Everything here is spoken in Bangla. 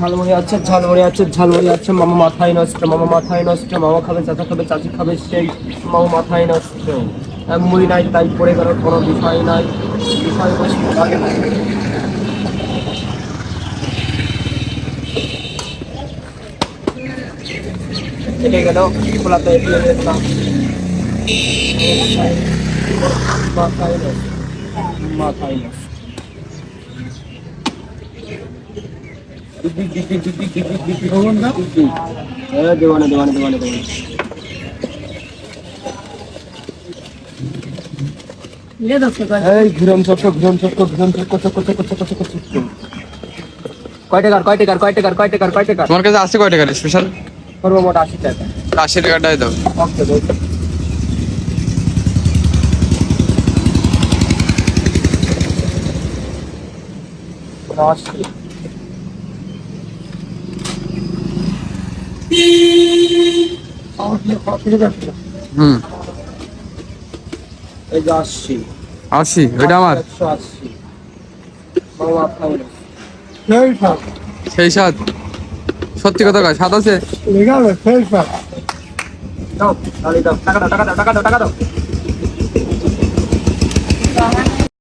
ঝালমুড়ি আছে ঝালমুড়ি আছে ঝালমুড়ি আছে, মামা মাথায় নষ্ট, মামা মাথায় নষ্ট, মামা খাবে, চাচা খাবে, চাচি খাবে সেই, মামা মাথায় নষ্ট। মুড়ি নাই, তাই পড়ে গেল, কোনো বিষয় নাই। বিষয় বস্তু লাগে গেল, খোলাতে দিয়ে মাথায় নষ্ট মাথায় নষ্ট। দেওয়ানে দেওয়ানে দেওয়ানে দেওয়ানে। চক্র কয় টাকার কয় টাকার কয় টাকার কয় টাকার কয় টাকার? তোমার কাছে আছে কয় টাকা স্পেশাল সর্বমোট আশি টাকা। আশি টাকাটাই দাও। ওকে দাও হুম। এই যে আশি। আশি ওইটা আমার? একশো আশি। বাবা সেই সাত। সত্যি কথা কয় সাত আছে? দাও তাহলে দাও। টাকা দাও টাকা দাও টাকা দাও টাকা দাও।